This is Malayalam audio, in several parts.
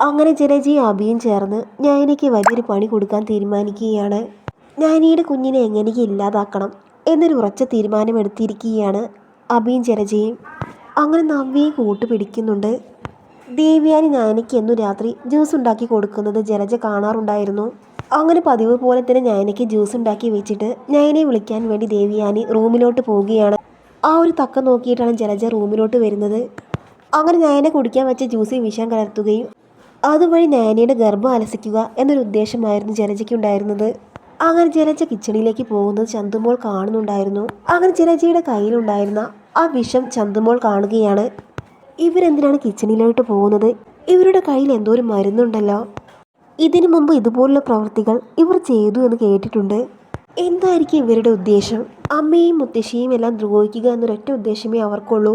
അങ്ങനെ ജലജിയും അബിയും ചേർന്ന് ഞാനിക്ക് വലിയൊരു പണി കൊടുക്കാൻ തീരുമാനിക്കുകയാണ്. ഞാനീടെ കുഞ്ഞിനെ എങ്ങനെയൊക്കെ ഇല്ലാതാക്കണം എന്നൊരു ഉറച്ച തീരുമാനമെടുത്തിരിക്കുകയാണ് അബിയും ജലജയും അങ്ങനെ നവ്യയും കൂട്ടുപിടിക്കുന്നുണ്ട്. ദേവിയാനി ഞാനിക്ക് എന്നു രാത്രി ജ്യൂസ് ഉണ്ടാക്കി കൊടുക്കുന്നത് ജലജ കാണാറുണ്ടായിരുന്നു. അങ്ങനെ പതിവ് പോലെ തന്നെ ഞാനിക്ക് ജ്യൂസ് ഉണ്ടാക്കി വെച്ചിട്ട് ഞാനെ വിളിക്കാൻ വേണ്ടി ദേവിയാനി റൂമിലോട്ട് പോവുകയാണ്. ആ ഒരു തക്ക നോക്കിയിട്ടാണ് ജലജ റൂമിലോട്ട് വരുന്നത്. അങ്ങനെ ഞാനെ കുടിക്കാൻ വെച്ച ജ്യൂസിൽ വിഷം കലർത്തുകയും അതുവഴി നാനിയുടെ ഗർഭം അലസിക്കുക എന്നൊരു ഉദ്ദേശമായിരുന്നു ജലജയ്ക്ക് ഉണ്ടായിരുന്നത്. അങ്ങനെ ജലജ കിച്ചണിലേക്ക് പോകുന്നത് ചന്തുമോൾ കാണുന്നുണ്ടായിരുന്നു. അങ്ങനെ ജലജയുടെ കയ്യിലുണ്ടായിരുന്ന ആ വിഷം ചന്തുമോൾ കാണുകയാണ്. ഇവരെന്തിനാണ് കിച്ചണിലോട്ട് പോകുന്നത്? ഇവരുടെ കയ്യിൽ എന്തോ ഒരു മരുന്നുണ്ടല്ലോ. ഇതിനു മുമ്പ് ഇതുപോലുള്ള പ്രവൃത്തികൾ ഇവർ ചെയ്തു എന്ന് കേട്ടിട്ടുണ്ട്. എന്തായിരിക്കും ഇവരുടെ ഉദ്ദേശം? അമ്മയും മുത്തശ്ശിയും എല്ലാം ദ്രോഹിക്കുക എന്നൊരൊറ്റ ഉദ്ദേശമേ അവർക്കുള്ളൂ.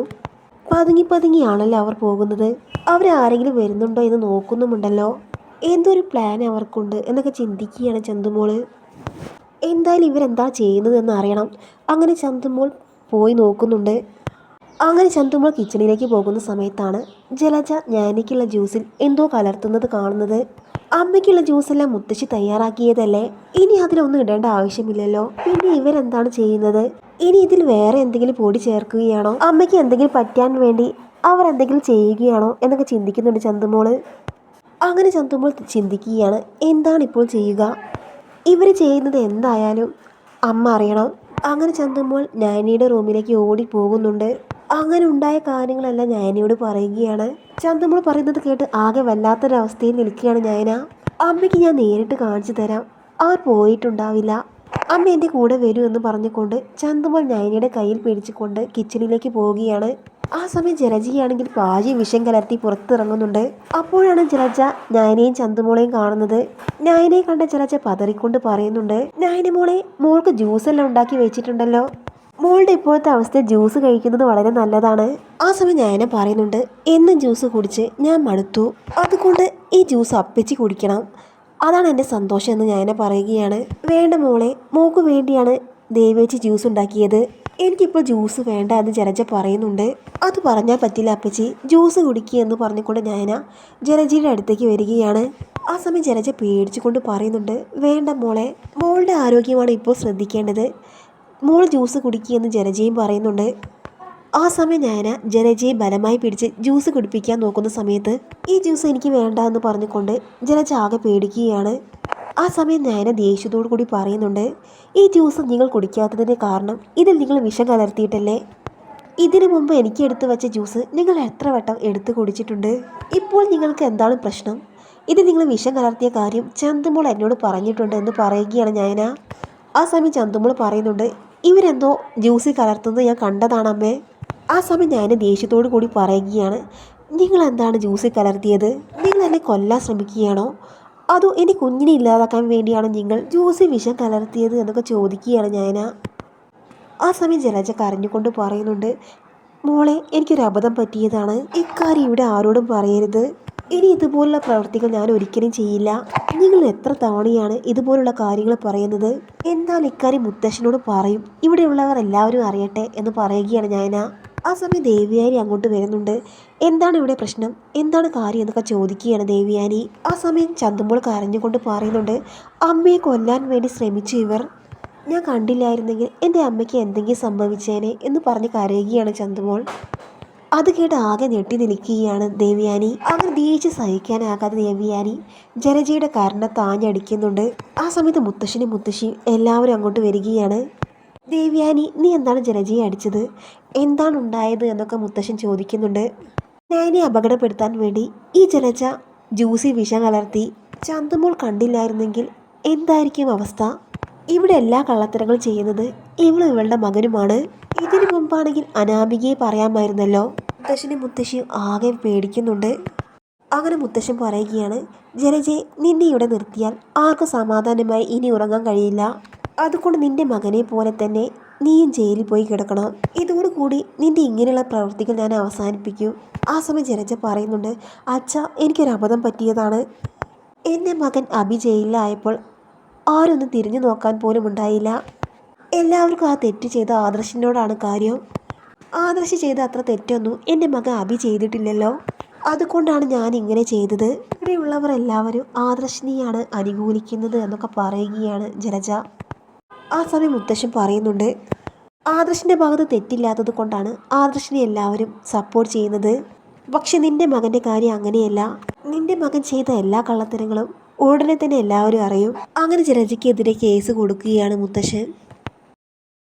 പതുങ്ങി പതുങ്ങിയാണല്ലോ അവർ പോകുന്നത്. അവരാരെങ്കിലും വരുന്നുണ്ടോ എന്ന് നോക്കുന്നുമുണ്ടല്ലോ? എന്തൊരു പ്ലാൻ അവർക്കുണ്ട് എന്നൊക്കെ ചിന്തിക്കുകയാണ് ചന്തുമോൾ. എന്തായാലും ഇവരെന്താ ചെയ്യുന്നതെന്ന് അറിയണം. അങ്ങനെ ചന്തുമോൾ പോയി നോക്കുന്നുണ്ട്. അങ്ങനെ ചന്തുമോൾ കിച്ചണിലേക്ക് പോകുന്ന സമയത്താണ് ജലജ ഞാനിക്കുള്ള ജ്യൂസിൽ എന്തോ കലർത്തുന്നത് കാണുന്നത്. അമ്മയ്ക്കുള്ള ജ്യൂസെല്ലാം മുത്തശ്ശി തയ്യാറാക്കിയതല്ലേ? ഇനി അതിലൊന്നും ഇടേണ്ട ആവശ്യമില്ലല്ലോ. പിന്നെ ഇവരെന്താണ് ചെയ്യുന്നത്? ഇനി ഇതിൽ വേറെ എന്തെങ്കിലും പൊടി ചേർക്കുകയാണോ? അമ്മയ്ക്ക് എന്തെങ്കിലും പറ്റാൻ വേണ്ടി അവർ എന്തെങ്കിലും ചെയ്യുകയാണോ എന്നൊക്കെ ചിന്തിക്കുന്നുണ്ട് ചന്തുമോൾ. അങ്ങനെ ചന്തുമോൾ ചിന്തിക്കുകയാണ്. എന്താണ് ഇപ്പോൾ ചെയ്യുക? ഇവർ ചെയ്യുന്നത് എന്തായാലും അമ്മ അറിയണം. അങ്ങനെ ചന്തുമോൾ നാനിയുടെ റൂമിലേക്ക് ഓടി പോകുന്നുണ്ട്. അങ്ങനെ ഉണ്ടായ കാര്യങ്ങളെല്ലാം ഞാനിയോട് പറയുകയാണ്. ചന്തുമോൾ പറയുന്നത് കേട്ട് ആകെ വല്ലാത്തൊരവസ്ഥയിൽ നിൽക്കുകയാണ് നയന. അമ്മയ്ക്ക് ഞാൻ നേരിട്ട് കാണിച്ചു തരാം. അവർ പോയിട്ടുണ്ടാവില്ല. അമ്മ എന്റെ കൂടെ വരൂ എന്ന് പറഞ്ഞുകൊണ്ട് ചന്തുമോൾ നയനയുടെ കയ്യിൽ പിടിച്ചുകൊണ്ട് കിച്ചണിലേക്ക് പോവുകയാണ്. ആ സമയം ജലജയാണെങ്കിൽ ഭാര്യ വിഷം കലർത്തി പുറത്തിറങ്ങുന്നുണ്ട്. അപ്പോഴാണ് ജലജ നയനയും ചന്തുമോളെയും കാണുന്നത്. നയനയെ കണ്ട ജലജ പതറിക്കൊണ്ട് പറയുന്നുണ്ട് നയന മോളെ മോൾക്ക് ജ്യൂസ് എല്ലാം ഉണ്ടാക്കി വെച്ചിട്ടുണ്ടല്ലോ. മോളുടെ ഇപ്പോഴത്തെ അവസ്ഥ ജ്യൂസ് കഴിക്കുന്നത് വളരെ നല്ലതാണ്. ആ സമയം ഞാനും പറയുന്നുണ്ട് എന്നും ജ്യൂസ് കുടിച്ച് ഞാൻ മടുത്തു. അതുകൊണ്ട് ഈ ജ്യൂസ് അപ്പിച്ച് കുടിക്കണം. അതാണ് എന്റെ സന്തോഷം എന്ന് ഞാനെ പറയുകയാണ്. വേണ്ട മോളെ മോക്ക് വേണ്ടിയാണ് ദേവേച്ചി ജ്യൂസ് ഉണ്ടാക്കിയത്. എനിക്കിപ്പോൾ ജ്യൂസ് വേണ്ട എന്ന് ജനജ പറയുന്നുണ്ട്. അത് പറഞ്ഞാൽ പറ്റില്ല അപ്പച്ചി. ജ്യൂസ് കുടിക്കുക എന്ന് പറഞ്ഞുകൊണ്ട് നയന ജനജിയുടെ അടുത്തേക്ക് വരികയാണ്. ആ സമയം ജനജ പേടിച്ചുകൊണ്ട് പറയുന്നുണ്ട് വേണ്ട മോളെ മോളുടെ ആരോഗ്യമാണ് ഇപ്പോൾ ശ്രദ്ധിക്കേണ്ടത്. മോൾ ജ്യൂസ് കുടിക്കുകയെന്ന് ജനജയും പറയുന്നുണ്ട്. ആ സമയം ഞാൻ ജനജയെ ബലമായി പിടിച്ച് ജ്യൂസ് കുടിപ്പിക്കാൻ നോക്കുന്ന സമയത്ത് ഈ ജ്യൂസ് എനിക്ക് വേണ്ട എന്ന് പറഞ്ഞുകൊണ്ട് ജനജ ആകെ പേടിക്കുകയാണ്. ആ സമയം നയന ദേഷ്യത്തോടു കൂടി പറയുന്നുണ്ട് ഈ ജ്യൂസ് നിങ്ങൾ കുടിക്കാത്തതിന്റെ കാരണം ഇതിൽ നിങ്ങൾ വിഷം കലർത്തിയിട്ടല്ലേ? ഇതിനു മുമ്പ് എനിക്ക് എടുത്തു വെച്ച ജ്യൂസ് നിങ്ങൾ എത്ര വട്ടം എടുത്തു കുടിച്ചിട്ടുണ്ട്? ഇപ്പോൾ നിങ്ങൾക്ക് എന്താണ് പ്രശ്നം? ഇത് നിങ്ങൾ വിഷം കലർത്തിയ കാര്യം ചന്തുമോൾ എന്നോട് പറഞ്ഞിട്ടുണ്ട് എന്ന് പറയുകയാണ് നയന. ആ സമയം ചന്തുമോൾ പറയുന്നുണ്ട് ഇവരെന്തോ ജ്യൂസ് കലർത്തുന്നത് ഞാൻ കണ്ടതാണ് അമ്മേ. ആ സമയം ഞാൻ ദേഷ്യത്തോടു കൂടി പറയുകയാണ് നിങ്ങൾ എന്താണ് ജ്യൂസിൽ കലർത്തിയത്? നിങ്ങൾ എന്നെ കൊല്ലാൻ ശ്രമിക്കുകയാണോ? അതോ എന്റെ കുഞ്ഞിനെ ഇല്ലാതാക്കാൻ വേണ്ടിയാണ് നിങ്ങൾ ജ്യൂസിൽ വിഷം കലർത്തിയത് എന്നൊക്കെ ചോദിക്കുകയാണ് ഞാൻ ആ സമയം ജലജ കരഞ്ഞുകൊണ്ട് പറയുന്നുണ്ട് മോളെ എനിക്കൊരു അബദ്ധം പറ്റിയതാണ്. ഇക്കാര്യം ഇവിടെ ആരോടും പറയരുത്. ഇനി ഇതുപോലുള്ള പ്രവർത്തികൾ ഞാൻ ഒരിക്കലും ചെയ്യില്ല. നിങ്ങൾ എത്ര തവണയാണ് ഇതുപോലുള്ള കാര്യങ്ങൾ പറയുന്നത്? എന്നാൽ ഇക്കാര്യം മുത്തശ്ശനോട് പറയും. ഇവിടെയുള്ളവർ എല്ലാവരും അറിയട്ടെ എന്ന് പറയുകയാണ് ഞാന. ആ സമയം ദേവിയാനി അങ്ങോട്ട് വരുന്നുണ്ട്. എന്താണ് ഇവിടെ പ്രശ്നം? എന്താണ് കാര്യം എന്നൊക്കെ ചോദിക്കുകയാണ് ദേവിയാനി. ആ സമയം ചന്തുമ്പോൾ കരഞ്ഞുകൊണ്ട് പറയുന്നുണ്ട് അമ്മയെ കൊല്ലാൻ വേണ്ടി ശ്രമിച്ചു ഇവർ. ഞാൻ കണ്ടില്ലായിരുന്നെങ്കിൽ എന്റെ അമ്മയ്ക്ക് എന്തെങ്കിലും സംഭവിച്ചേനെ എന്ന് പറഞ്ഞ് കരയുകയാണ് ചന്തുമോൾ. അത് കേട്ട് ആകെ ഞെട്ടി നിൽക്കുകയാണ് ദേവിയാനി. അങ്ങനെ ദേഷ്യം സഹിക്കാനാകാതെ ദേവിയാനി ജനജയുടെ കരണ താഞ്ഞടിക്കുന്നുണ്ട്. ആ സമയത്ത് മുത്തശ്ശനും മുത്തശ്ശിയും എല്ലാവരും അങ്ങോട്ട് വരികയാണ്. ദേവ്യാനി നീ എന്താണ് ജനജിയെ അടിച്ചത്? എന്താണ് ഉണ്ടായത് എന്നൊക്കെ മുത്തശ്ശൻ ചോദിക്കുന്നുണ്ട്. ഞാനെ അപകടപ്പെടുത്താൻ വേണ്ടി ഈ ജനജ ജ്യൂസി വിഷം കലർത്തി ചന്തുമോൾ കണ്ടില്ലായിരുന്നെങ്കിൽ എന്തായിരിക്കും അവസ്ഥ? ഇവിടെ എല്ലാ കള്ളത്തരങ്ങൾ ചെയ്യുന്നത് ഇവൾ ഇവളുടെ മകനുമാണ്. ഇതിനു മുമ്പാണെങ്കിൽ അനാമികയെ പറയാമായിരുന്നല്ലോ. മുത്തശ്ശനും മുത്തശ്ശിയും ആകെ പേടിക്കുന്നുണ്ട്. അങ്ങനെ മുത്തശ്ശൻ പറയുകയാണ് ജനജെ നിന്നെ ഇവിടെ നിർത്തിയാൽ ആർക്കും സമാധാനമായി ഇനി ഉറങ്ങാൻ കഴിയില്ല. അതുകൊണ്ട് നിന്റെ മകനെ പോലെ തന്നെ നീയും ജയിലിൽ പോയി കിടക്കണം. ഇതോടുകൂടി നിന്റെ ഇങ്ങനെയുള്ള പ്രവൃത്തികൾ ഞാൻ അവസാനിപ്പിക്കും. ആ സമയം ജനജ പറയുന്നുണ്ട് അച്ഛ എനിക്കൊരു അബദ്ധം പറ്റിയതാണ്. എന്റെ മകൻ അഭി ജയിലിലായപ്പോൾ ആരൊന്നും തിരിഞ്ഞു നോക്കാൻ പോലും ഉണ്ടായില്ല. എല്ലാവർക്കും ആ തെറ്റ് ചെയ്ത ആദർശിനോടാണ് കാര്യം. ആദർശ് ചെയ്ത അത്ര തെറ്റൊന്നും എന്റെ മകൻ അഭി ചെയ്തിട്ടില്ലല്ലോ. അതുകൊണ്ടാണ് ഞാൻ ഇങ്ങനെ ചെയ്തത്. ഇവിടെയുള്ളവർ എല്ലാവരും ആദർശിനെയാണ് അനുകൂലിക്കുന്നത് എന്നൊക്കെ പറയുകയാണ് ജലജ. ആ സമയം മുത്തശ്ശൻ പറയുന്നുണ്ട്. ആദർശിന്റെ ഭാഗത്ത് തെറ്റില്ലാത്തത് കൊണ്ടാണ് ആദർശിനെ എല്ലാവരും സപ്പോർട്ട് ചെയ്യുന്നത്. പക്ഷെ നിന്റെ മകന്റെ കാര്യം അങ്ങനെയല്ല. നിന്റെ മകൻ ചെയ്ത എല്ലാ കള്ളത്തരങ്ങളും ഉടനെ തന്നെ എല്ലാവരും അറിയും. അങ്ങനെ ജലജയ്ക്കെതിരെ കേസ് കൊടുക്കുകയാണ് മുത്തശ്ശൻ.